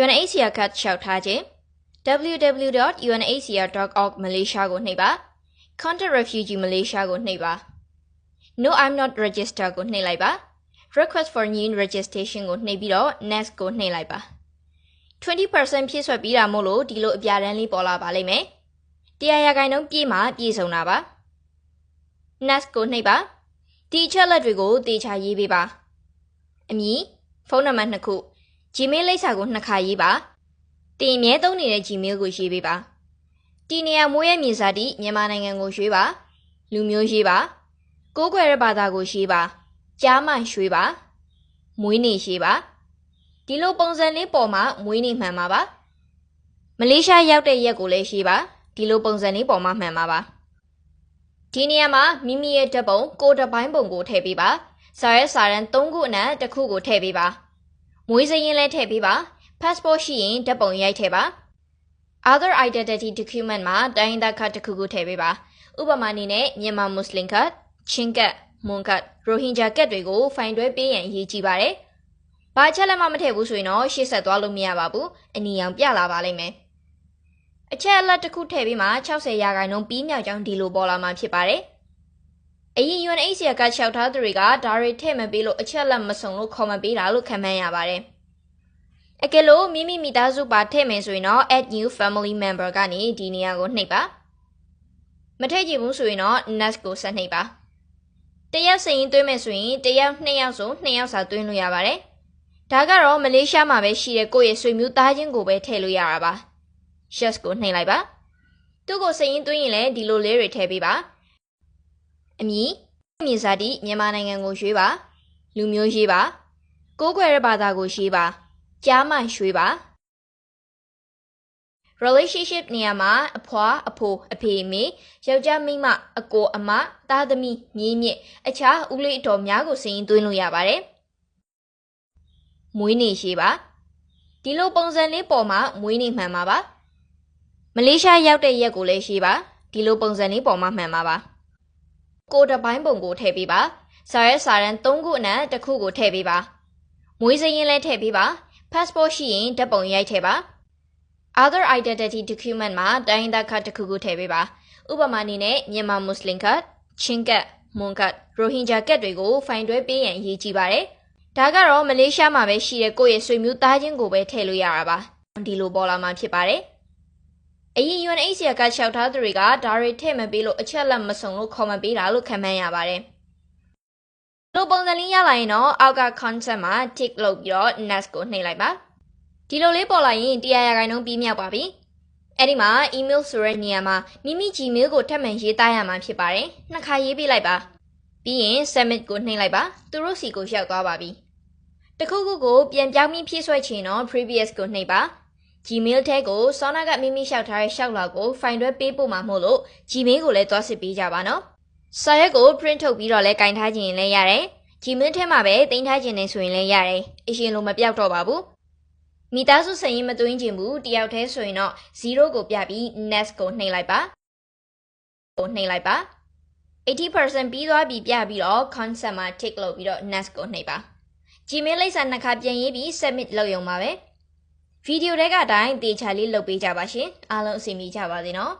UNHCR ကလျှောက်ထားခြင်း www.unhcr.org malaysia ကိုနှိပ်ပါ contact refugee malaysia ကိုနှိပ်ပါ no i'm not register ကိုနှိပ်လိုက်ပါ request for new registration ကိုနှိပ်ပြီးတော့ next ကိုနှိပ်လိုက်ပါ20%ဖြည့်ဆွက်ပြီးတာမို့လို့ဒီလိုအပြာတန်းလေးပေါ်လာပါလိမ့်မယ်တရားရာခိုင်နှုန်းပြည့်မှပြည့်စုံတာပါ next ကိုနှိပ်ပါဒီအချက်လက်တွေကိုတေချာရေးပေးပါအမည်ဖုန်းနံပါတ်နှစ်ခု Gmail လိပ်စာကိုနှစ်ခါရေးပါတင်အမြဲသုံးနေတဲ့ Gmail ကိုရေးပေးပါဒီနေရာမိုးရဲ့မြေစာတိမြန်မာနိုင်ငံကိုရွှေ့ပါလူမျိုးရေးပါကိုးကွယ်တဲ့ဘာသာကိုရေးပါကြားမှရွှေ့ပါမွေးနေ့ရေးပါဒီလိုပုံစံလေးပေါ်မှာမွေးနေ့မှန်ပါပါမလေးရှားရောက်တဲ့ရက်ကိုလည်းရေးပါဒီလိုပုံစံလေးပေါ်မှာမှန်ပါပါဒီနေရာမှာမိမိရဲ့ဓာတ်ပုံကိုယ်တစ်ပိုင်းပုံကိုထည့်ပေးပါစာရဲစာရန်၃ခုအနက်တစ်ခုကိုထည့်ပေးပါ မွေးစရင်လည်းထည့်ပေးပါ passport ရှိရင်ဓာတ်ပုံရိုက်ထည့်ပါ other identity document မှာတိုင်းဒေသကတစ်ခုခုထည့်ပေးပါဥပမာအနေနဲ့မြန်မာမွတ်စလင်ကတ်ချင်းကတ်မွန်ကတ်ရိုဟင်ဂျာကတ်တွေကိုဖိုင်တွဲပေးရန်အရေးကြီးပါတယ်။ဘာချက်လက်မှမထည့်ဘူးဆိုရင်တော့ရှေ့ဆက်သွားလို့မရပါဘူး။အနီရောင်ပြလာပါလိမ့်မယ်။အချက်အလက်တစ်ခုထည့်ပြီးမှ60ရာခိုင်နှုန်းပြီးမြောက်ကြောင်းဒီလိုပေါ်လာမှာဖြစ်ပါတယ်။ အရင် UNHCR ကလျှောက်ထားသူတွေကဒါတွေထည့်မပေးလို့အချက်လက်မစုံလို့ခေါ်မပေးတာလို့ခံမှန်းရပါတယ်။အကယ်လို့မိမိမိသားစုပါထည့်မယ်ဆိုရင်တော့ add new family member ကနေဒီနေရာကိုနှိပ်ပါ။မထည့်ကြည့်ဘူးဆိုရင်တော့ next ကိုဆက်နှိပ်ပါ။တရက်စရင်သွင်းမယ်ဆိုရင်တရက်နှစ်ယောက်ဆိုနှစ်ယောက်စာသွင်းလို့ရပါတယ်။ဒါကတော့မလေးရှားမှာပဲရှိတဲ့ကိုယ့်ရဲ့ဆွေမျိုးသားချင်းကိုပဲထည့်လို့ရတာပါ။ yes ကိုနှိပ်လိုက်ပါ။သူ့ကိုစရင်သွင်းရင်လည်းဒီလိုလေးတွေထည့်ပေးပါ။ အမည်မြေစာတိမြန်မာနိုင်ငံကိုရွှေ့ပါ။လူမျိုးရေးပါ။ကိုးကွယ်တဲ့ဘာသာကိုရေးပါ။ကြားမှရွှေ့ပါ relationship နေရာမှာအဖွာအဖိုးအဖေအမေယောက်ျားမိန်းမအကိုအမသားသမီးမြေးမြစ်အခြားဦးလေးအတော်များကိုစရင်သွင်းလို့ရပါတယ်။မွေးနေ့ရှိပါဒီလိုပုံစံလေးပေါ်မှာမွေးနေ့မှန်ပါပါ။မလေးရှားရောက်တဲ့ရက်ကိုလည်းရှိပါဒီလိုပုံစံလေးပေါ်မှာမှန်ပါပါ။ ကိုယ်တစ်ပိုင်းပုံကိုထည့်ပေးပါ။စာရဲစာရန်၃ခုအနက်တစ်ခုကိုထည့်ပေးပါ။မွေးစရင်လည်းထည့်ပေးပါ။ passport ရှိရင်ဓာတ်ပုံရိုက်ထည့်ပါ။ other identity document မှာတိုင်းဒေသကတစ်ခုခုထည့်ပေးပါဥပမာအနေနဲ့မြန်မာမွတ်စလင်ကတ်ချင်းကတ်မွန်ကတ်ရိုဟင်ဂျာကတ်တွေကိုဖိုင်တွဲပေးရန်အရေးကြီးပါတယ်ဒါကတော့မလေးရှားမှာပဲရှိတဲ့ကိုယ့်ရဲ့ဆွေမျိုးသားချင်းကိုပဲထည့်လို့ရတာပါဒီလိုပေါ်လာမှာဖြစ်ပါတယ် အရင် UNHCR ကလျှောက်ထားသူတွေကဒါတွေထည့်မပေးလို့အချက်လက်မစုံလို့ခေါ်မပေးတာလို့ခံမှန်းရပါတယ်လိုပုံစံလေးရလာရင်တော့အောက်က concept မှာ tick လုပ်ပြီးတော့ next ကိုနှိပ်လိုက်ပါဒီလိုလေးပေါ်လာရင်တရားရာခိုင်နှုန်းပြီးမြောက်ပါပြီအဲ့ဒီမှာ email ဆိုတဲ့နေရာမှာမိမိ Gmail ကိုထပ်မံရေးသားရမှာဖြစ်ပါတယ်နှစ်ခါရေးပေးလိုက်ပါပြီးရင် submit ကိုနှိပ်လိုက်ပါသူတို့စီကိုရောက်သွားပါပြီတခုခုကိုပြန်ပြောင်းပြီးဖြည့်ဆွဲချင်တော့ previous ကိုနှိပ်ပါ Gmail ထဲကိုစောနာကမိမိလျှောက်ထားတဲ့လျှောက်လွှာကို file တွဲပေးပို့မှာမို့လို့ Gmail ကိုလည်းသွားစစ်ပေးကြပါနော်စာရွက်ကို print ထုတ်ပြီးတော့လည်းကင်ထားခြင်းလည်းရတယ် Gmail ထဲမှာပဲတင်ထားခြင်းနေဆိုရင်လည်းရတယ်အရှင်လိုမပြောက်တော့ပါဘူးမိသားစုစရင်မသွင်းခြင်းဘူးတယောက်တည်းဆိုရင်တော့0ကိုပြပြီး next ကိုနှိပ်လိုက်ပါကိုနှိပ်လိုက်ပါ80%ပြီးသွားပြီပြပြီးတော့ concept မှာ tick လုပ်ပြီးတော့ next ကိုနှိပ်ပါ Gmail လိပ်စာနှစ်ခါပြန်ရေးပြီး submit လုပ်ရုံပါပဲ ဗီဒီယိုတဲကအတိုင်းတေချာလေးလုပ်ပေးကြပါရှင်အားလုံးအဆင်ပြေကြပါစေနော်